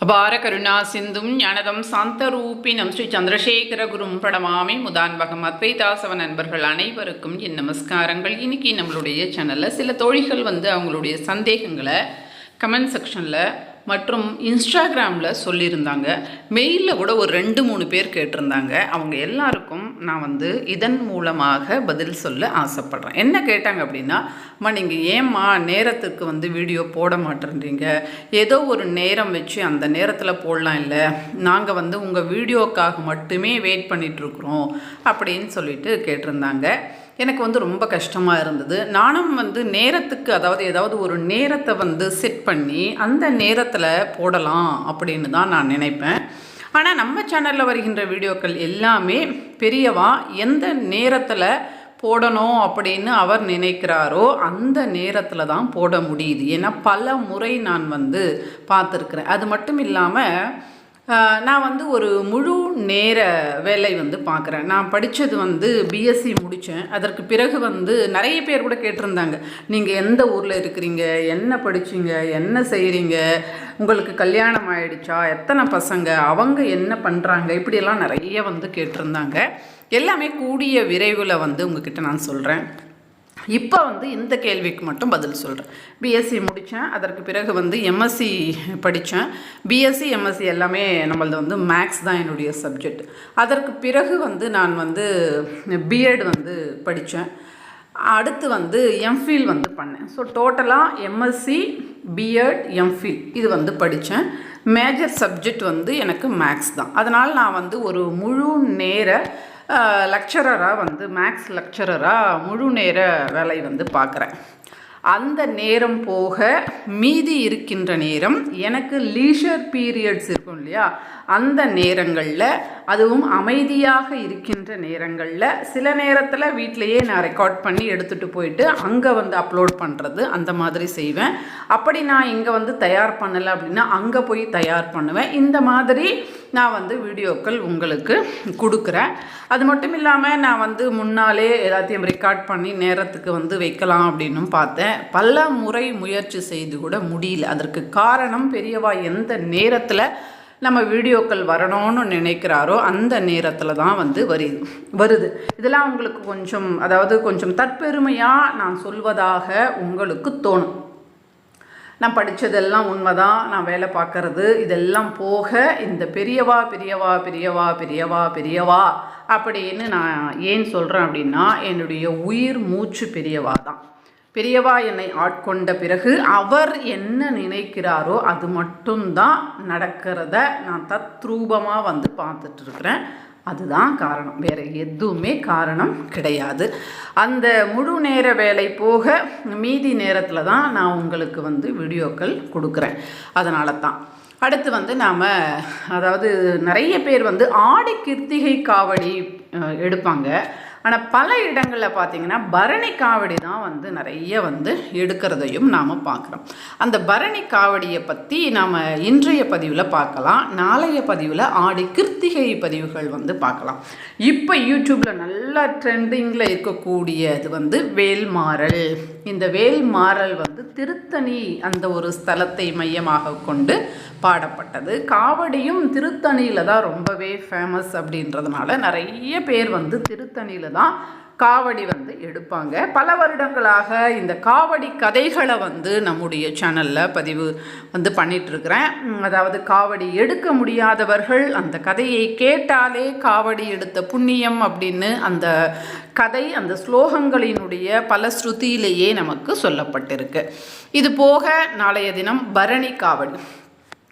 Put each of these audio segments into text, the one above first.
அபார கருணா சிந்தும் ஞானதம் சாந்தரூபினம் ஸ்ரீ சந்திரசேகர குரும் பிரணமாமி முதான்பகம் அத்வைதாசவ நண்பர்கள் அனைவருக்கும் என் நமஸ்காரங்கள். இன்னைக்கு நம்மளுடைய சேனலில் சில தோழிகள் வந்து அவங்களுடைய சந்தேகங்களை கமெண்ட் செக்ஷனில் மற்றும் இன்ஸ்டாகிராமில் சொல்லியிருந்தாங்க. மெயிலில் கூட ஒரு ரெண்டு மூணு பேர் கேட்டிருந்தாங்க. அவங்க எல்லாருக்கும் நான் வந்து இதன் மூலமாக பதில் சொல்ல ஆசைப்பட்றேன். என்ன கேட்டாங்க அப்படின்னா அம்மா நீங்கள் ஏம்மா நேரத்துக்கு வந்து வீடியோ போட மாட்டேன்றீங்க? ஏதோ ஒரு நேரம் வச்சு அந்த நேரத்தில் போடலாம் இல்லை. நாங்கள் வந்து உங்கள் வீடியோக்காக மட்டுமே வெயிட் பண்ணிகிட்ருக்குறோம் அப்படின்னு சொல்லிட்டு கேட்டிருந்தாங்க. எனக்கு வந்து ரொம்ப கஷ்டமாக இருந்தது. நானும் வந்து நேரத்துக்கு அதாவது ஏதாவது ஒரு நேரத்தை வந்து செட் பண்ணி அந்த நேரத்தில் போடலாம் அப்படின்னு தான் நான் நினைப்பேன். ஆனால் நம்ம சேனலில் வருகின்ற வீடியோக்கள் எல்லாமே பெரியவா எந்த நேரத்தில் போடணும் அப்படின்னு அவர் நினைக்கிறாரோ அந்த நேரத்தில் தான் போட முடியுது. ஏன்னா பல முறை நான் வந்து பார்த்துருக்குறேன். அது மட்டும் இல்லாமல் நான் வந்து ஒரு முழு நேர வேலை வந்து பார்க்குறேன். நான் படித்தது வந்து பிஎஸ்சி முடித்தேன் அதற்கு பிறகு வந்து நிறைய பேர் கூட கேட்டிருந்தாங்க. நீங்கள் எந்த ஊரில் இருக்கிறீங்க? என்ன படிச்சீங்க? என்ன செய்கிறீங்க உங்களுக்கு கல்யாணம் ஆயிடுச்சா? எத்தனை பசங்க? அவங்க என்ன பண்ணுறாங்க இப்படியெல்லாம் நிறைய வந்து கேட்டிருந்தாங்க. எல்லாமே கூடிய விரைவில் வந்து உங்ககிட்ட நான் சொல்கிறேன் இப்போ வந்து இந்த கேள்விக்கு மட்டும் பதில் சொல்கிறேன் பிஎஸ்சி முடித்தேன் அதற்கு பிறகு வந்து எம்எஸ்சி படித்தேன் பிஎஸ்சி எம்எஸ்சி எல்லாமே நம்மளது வந்து மேக்ஸ் தான் என்னுடைய சப்ஜெக்ட் அதற்கு பிறகு வந்து நான் வந்து பிஎட் வந்து படித்தேன் அடுத்து வந்து எம்ஃபில் வந்து பண்ணேன். ஸோ டோட்டலாக எம்எஸ்சி பிஎட் எம்ஃபில் இது வந்து படித்தேன் மேஜர் சப்ஜெக்ட் வந்து எனக்கு மேக்ஸ் தான். அதனால் நான் வந்து ஒரு முழு நேர லெக்சரராக வந்து மேக்ஸ் லெக்சரராக முழு நேர வேலை வந்து பார்க்குறேன். அந்த நேரம் போக மீதி இருக்கின்ற நேரம் எனக்கு லீஷர் பீரியட்ஸ் இருக்கும் இல்லையா? அந்த நேரங்களில் அதுவும் அமைதியாக இருக்கின்ற நேரங்களில் சில நேரத்தில் வீட்டிலையே நான் ரெக்கார்ட் பண்ணி எடுத்துகிட்டு போயிட்டு அங்கே வந்து அப்லோட் பண்ணுறது அந்த மாதிரி செய்வேன். அப்படி நான் இங்கே வந்து தயார் பண்ணலை அப்படின்னா அங்கே போய் தயார் பண்ணுவேன். இந்த மாதிரி நான் வந்து வீடியோக்கள் உங்களுக்கு கொடுக்குறேன். அது மட்டும் இல்லாமல் நான் வந்து முன்னாலே எல்லாத்தையும் ரெக்கார்ட் பண்ணி நேரத்துக்கு வந்து வைக்கலாம் அப்படின்னும் பார்த்தேன். பல முறை முயற்சி செய்து கூட முடியல. அதற்கு காரணம் பெரியவா எந்த நேரத்தில் நம்ம வீடியோக்கள் வரணும்னு நினைக்கிறாரோ அந்த நேரத்தில் தான் வந்து வருது வருது. இதெல்லாம் உங்களுக்கு கொஞ்சம் அதாவது கொஞ்சம் தற்பெருமையாக நான் சொல்வதாக உங்களுக்கு தோணும். நான் படித்ததெல்லாம் உண்மைதான் நான் வேலை பார்க்கறது இதெல்லாம் போக இந்த பெரியவா பெரியவா பெரியவா பெரியவா பெரியவா அப்படின்னு நான் ஏன் சொல்கிறேன் அப்படின்னா என்னுடைய உயிர் மூச்சு பெரியவா தான். பெரியவா என்னை ஆட்கொண்ட பிறகு அவர் என்ன நினைக்கிறாரோ அது மட்டும்தான் நடக்கிறத நான் தத்ரூபமாக வந்து பார்த்துட்ருக்குறேன் அதுதான் காரணம். வேறு எதுவுமே காரணம் கிடையாது. அந்த முழு நேர வேலை போக மீதி நேரத்தில் தான் நான் உங்களுக்கு வந்து வீடியோக்கள் கொடுக்குறேன். அதனால தான் அடுத்து வந்து நாம் அதாவது நிறைய பேர் வந்து ஆடி கிருத்திகை காவடி எடுப்பாங்க. ஆனால் பல இடங்களில் பார்த்தீங்கன்னா பரணி காவடி தான் வந்து நிறைய வந்து எடுக்கிறதையும் நாம் பார்க்குறோம் அந்த பரணி காவடியை பற்றி நாம் இன்றைய பதிவில் பார்க்கலாம். நாளைய பதிவில் ஆடி கிருத்திகை பதிவுகள் வந்து பார்க்கலாம். இப்போ யூடியூப்பில் நல்லா ட்ரெண்டிங்கில் இருக்கக்கூடியது வந்து வேல்மாறல். இந்த வேல்மாறல் வந்து திருத்தணி அந்த ஒரு ஸ்தலத்தை மையமாக கொண்டு பாடப்பட்டது. காவடியும் திருத்தணியில் தான் ரொம்பவே ஃபேமஸ் அப்படின்றதுனால நிறைய பேர் வந்து திருத்தணியில் தான் காவடி வந்து எடுப்பாங்க. பல வருடங்களாக இந்த காவடி கதைகளை வந்து நம்முடைய சேனலில் பதிவு வந்து பண்ணிகிட்ருக்கிறேன் அதாவது காவடி எடுக்க முடியாதவர்கள் அந்த கதையை கேட்டாலே காவடி எடுத்த புண்ணியம் அப்படின்னு அந்த கதை அந்த ஸ்லோகங்களினுடைய பல ஸ்ருதியிலேயே நமக்கு சொல்லப்பட்டிருக்கு. இது போக நாளைய தினம் பரணி காவடி.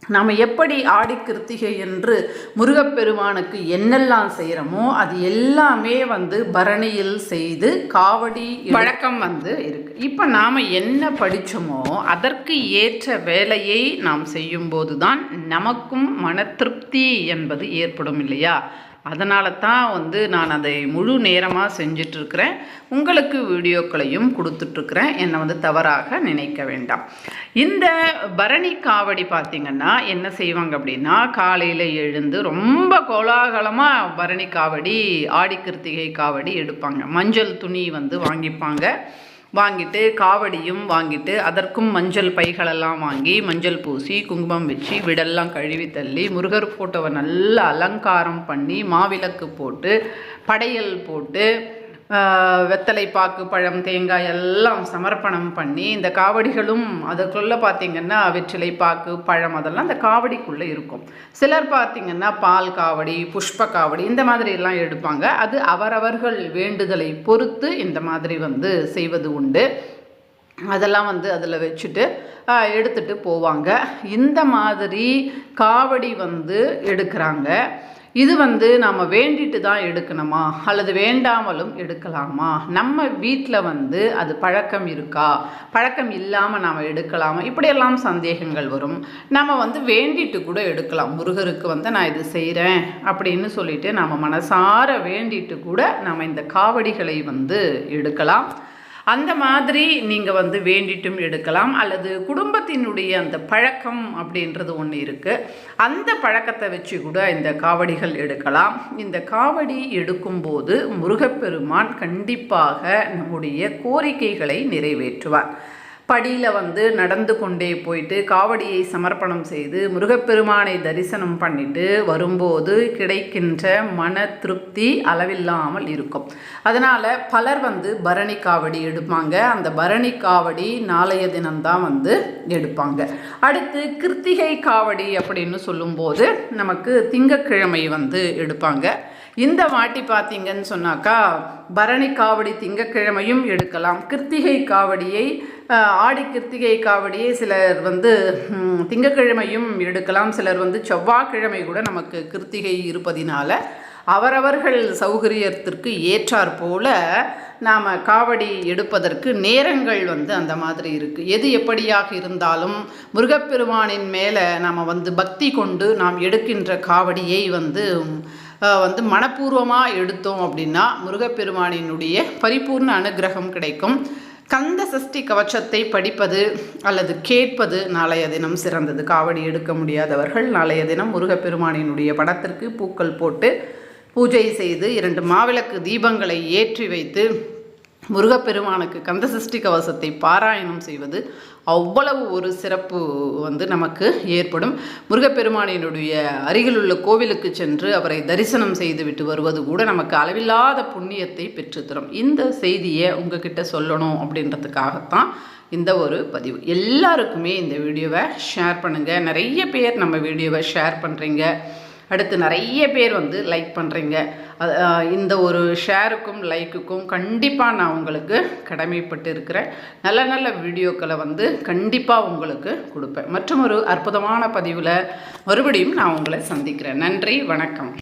நாம் எப்படி ஆடி கிருத்திகை என்று முருகப்பெருமானுக்கு என்னெல்லாம் செய்கிறோமோ அது எல்லாமே வந்து பரணியில் செய்து காவடி வழக்கம் வந்து இருக்கு. இப்போ நாம் என்ன படித்தோமோ அதற்கு ஏற்ற வேலையை நாம் செய்யும்போது தான் நமக்கும் மன திருப்தி என்பது ஏற்படும் இல்லையா? அதனால தான் வந்து நான் அதை முழு நேரமாக செஞ்சிட்ருக்கிறேன். உங்களுக்கு வீடியோக்களையும் கொடுத்துட்ருக்குறேன். என்னை வந்து தவறாக நினைக்க வேண்டாம். இந்த பரணி காவடி பார்த்திங்கன்னா என்ன செய்வாங்க அப்படின்னா காலையில் எழுந்து ரொம்ப கோலாகலமாக பரணி காவடி ஆடி கிருத்திகை காவடி எடுப்பாங்க. மஞ்சள் துணி வந்து வாங்கிப்பாங்க. வாங்கிட்டு காவடியும் வாங்கிட்டு அதற்கும் மஞ்சள் பைகளெல்லாம் வாங்கி மஞ்சள் பூசி குங்குமம் வச்சு விடெல்லாம் கழுவி தள்ளி முருகர் ஃபோட்டோவை நல்லா அலங்காரம் பண்ணி மாவிளக்கு போட்டு படையல் போட்டு வெத்தலை பாக்கு பழம் தேங்காய் எல்லாம் சமர்ப்பணம் பண்ணி இந்த காவடிகளும் அதுக்குள்ளே பார்த்திங்கன்னா வெற்றிலை பாக்கு பழம் அதெல்லாம் அந்த காவடிக்குள்ளே இருக்கும். சிலர் பார்த்திங்கன்னா பால் காவடி புஷ்ப காவடி இந்த மாதிரி எல்லாம் எடுப்பாங்க. அது அவரவர்கள் வேண்டுதலை பொறுத்து இந்த மாதிரி வந்து செய்வது உண்டு. அதெல்லாம் வந்து அதில் வச்சுட்டு எடுத்துட்டு போவாங்க. இந்த மாதிரி காவடி வந்து எடுக்கிறாங்க. இது வந்து நாம் வேண்டிட்டு தான் எடுக்கணுமா? அல்லது வேண்டாமலும் எடுக்கலாமா? நம்ம வீட்டில் வந்து அது பழக்கம் இருக்கா? பழக்கம் இல்லாமல் நாம் எடுக்கலாமா? இப்படியெல்லாம் சந்தேகங்கள் வரும். நம்ம வந்து வேண்டிட்டு கூட எடுக்கலாம். முருகருக்கு வந்து நான் இது செய்கிறேன் அப்படின்னு சொல்லிட்டு நாம் மனசார வேண்டிட்டு கூட நாம் இந்த காவடிகளை வந்து எடுக்கலாம். அந்த மாதிரி நீங்கள் வந்து வேண்டிட்டும் எடுக்கலாம். அல்லது குடும்பத்தினுடைய அந்த பழக்கம் அப்படின்றது ஒன்று இருக்குது அந்த பழக்கத்தை வச்சு கூட இந்த காவடிகள் எடுக்கலாம். இந்த காவடி எடுக்கும்போது முருகப்பெருமான் கண்டிப்பாக நம்முடைய கோரிக்கைகளை நிறைவேற்றுவார். படியில் வந்து நடந்து கொண்டே போயிட்டு காவடியை சமர்ப்பணம் செய்து முருகப்பெருமானை தரிசனம் பண்ணிட்டு வரும்போது கிடைக்கின்ற மன திருப்தி அளவில்லாமல் இருக்கும். அதனால் பலர் வந்து பரணி காவடி எடுப்பாங்க. அந்த பரணி காவடி நாளைய தினம்தான் வந்து எடுப்பாங்க. அடுத்து கிருத்திகை காவடி அப்படின்னு சொல்லும்போது நமக்கு திங்கக்கிழமை வந்து எடுப்பாங்க. இந்த வாட்டி பார்த்தீங்கன்னு சொன்னாக்கா பரணி காவடி திங்கக்கிழமையும் எடுக்கலாம். கிருத்திகை காவடியை ஆடி கிருத்திகை காவடியை சிலர் வந்து திங்கக்கிழமையும் எடுக்கலாம். சிலர் வந்து செவ்வாய்க்கிழமை கூட நமக்கு கிருத்திகை இருப்பதினால அவரவர்கள் சௌகரியத்திற்கு ஏற்றாற் போல நாம் காவடி எடுப்பதற்கு நேரங்கள் வந்து அந்த மாதிரி இருக்குது எது எப்படியாக இருந்தாலும் முருகப்பெருமானின் மேலே நாம் வந்து பக்தி கொண்டு நாம் எடுக்கின்ற காவடியை வந்து வந்து மனப்பூர்வமாக எடுத்தோம் அப்படின்னா முருகப்பெருமானினுடைய பரிபூர்ண அனுகிரகம் கிடைக்கும். கந்த சஷ்டி கவச்சத்தை படிப்பது அல்லது கேட்பது நாளைய தினம் சிறந்தது. காவடி எடுக்க முடியாதவர்கள் நாளைய தினம் முருகப்பெருமானினுடைய படத்திற்கு பூக்கள் போட்டு பூஜை செய்து இரண்டு மாவிளக்கு தீபங்களை ஏற்றி வைத்து முருகப்பெருமானுக்கு கந்தசஷ்டி கவசத்தை பாராயணம் செய்வது அவ்வளவு ஒரு சிறப்பு வந்து நமக்கு ஏற்படும். முருகப்பெருமானினுடைய அருகிலுள்ள கோவிலுக்கு சென்று அவரை தரிசனம் செய்துவிட்டு வருவது கூட நமக்கு அளவில்லாத புண்ணியத்தை பெற்றுத்தரும். இந்த செய்தியை உங்ககிட்ட சொல்லணும் அப்படின்றதுக்காகத்தான் இந்த ஒரு பதிவு. எல்லாருக்குமே இந்த வீடியோவை ஷேர் பண்ணுங்கள் நிறைய பேர் நம்ம வீடியோவை ஷேர் பண்ணுறீங்க அடுத்து நிறைய பேர் வந்து லைக் பண்ணுறீங்க இந்த ஒரு ஷேருக்கும் லைக்குக்கும் கண்டிப்பாக நான் உங்களுக்கு கடமைப்பட்டு இருக்கிறேன் நல்ல நல்ல வீடியோக்களை வந்து கண்டிப்பாக உங்களுக்கு கொடுப்பேன். மற்றும் ஒரு அற்புதமான பதிவில் மறுபடியும் நான் உங்களை சந்திக்கிறேன். நன்றி வணக்கம்.